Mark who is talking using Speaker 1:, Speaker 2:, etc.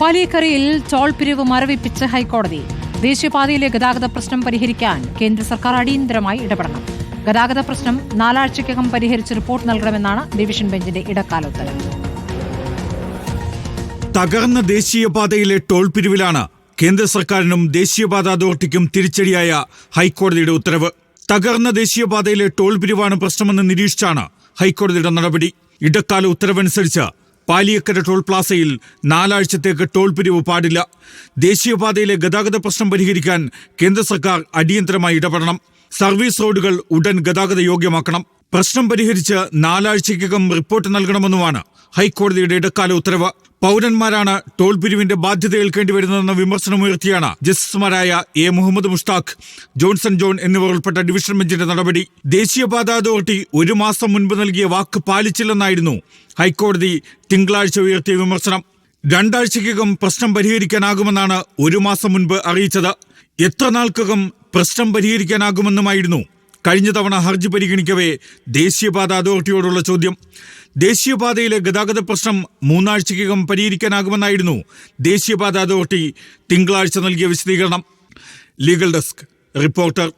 Speaker 1: പാലിയക്കരയിൽ toll പിരിവ് മരവിപ്പിച്ച് ഹൈക്കോടതി ദേശീയപാതയിലെ ഗതാഗത പ്രശ്നം പരിഹരിക്കാൻ കേന്ദ്ര സർക്കാർ അടിയന്തരമായി ഇടപെടണം. ഗതാഗത പ്രശ്നം നാലാഴ്ചയ്ക്കകം പരിഹരിച്ച് റിപ്പോർട്ട് നൽകണമെന്നാണ് ഡിവിഷൻ ബെഞ്ചിന്റെ ഇടക്കാല ഉത്തരവ്
Speaker 2: തകർന്ന ദേശീയപാതയിലെ ടോൾ പിരിവിലാണ് കേന്ദ്ര സർക്കാരിനും ദേശീയപാത അതോറിറ്റിക്കും തിരിച്ചടിയായ ഹൈക്കോടതിയുടെ ഉത്തരവ്. തകർന്ന ദേശീയപാതയിലെ ടോൾ പിരിവാണ് പ്രശ്നമെന്ന് നിരീക്ഷിച്ചാണ് ഹൈക്കോടതിയുടെ നടപടി. ഇടക്കാല ഉത്തരവനുസരിച്ച് പാലിയക്കര ടോൾ പ്ലാസയിൽ നാലാഴ്ചത്തേക്ക് ടോൾ പിരിവ് പാടില്ല. ദേശീയപാതയിലെ ഗതാഗത പ്രശ്നം പരിഹരിക്കാൻ കേന്ദ്ര സർക്കാർ അടിയന്തരമായി ഇടപെടണം. സർവീസ് റോഡുകൾ ഉടൻ ഗതാഗത യോഗ്യമാക്കണം. പ്രശ്നം പരിഹരിച്ച് നാലാഴ്ചയ്ക്കകം റിപ്പോർട്ട് നൽകണമെന്നുമാണ് ഹൈക്കോടതിയുടെ ഇടക്കാല ഉത്തരവ്. പൗരന്മാരാണ് ടോൾ പിരിവിന്റെ ബാധ്യത ഏൽക്കേണ്ടി വരുന്നതെന്ന വിമർശനമുയർത്തിയാണ് ജസ്റ്റിസുമാരായ A Muhammad Mushtaq Johnson John എന്നിവർ ഉൾപ്പെട്ട ഡിവിഷൻ ബെഞ്ചിന്റെ നടപടി. ദേശീയപാത അതോറിറ്റി ഒരു മാസം മുൻപ് നൽകിയ വാക്ക് പാലിച്ചില്ലെന്നായിരുന്നു ഹൈക്കോടതി തിങ്കളാഴ്ച ഉയർത്തിയ വിമർശനം. രണ്ടാഴ്ചയ്ക്കകം പ്രശ്നം പരിഹരിക്കാനാകുമെന്നാണ് ഒരു മാസം മുൻപ് അറിയിച്ചത്. എത്ര നാൾക്കകം പ്രശ്നം പരിഹരിക്കാനാകുമെന്നുമായിരുന്നു കഴിഞ്ഞ തവണ ഹർജി പരിഗണിക്കവേ ദേശീയപാത അതോറിറ്റിയോടുള്ള ചോദ്യം. ദേശീയപാതയിലെ ഗതാഗത പ്രശ്നം മൂന്നാഴ്ചയ്ക്കകം പരിഹരിക്കാനാകുമെന്നായിരുന്നു ദേശീയപാത അതോറിറ്റി തിങ്കളാഴ്ച നൽകിയ വിശദീകരണം. Legal desk reporter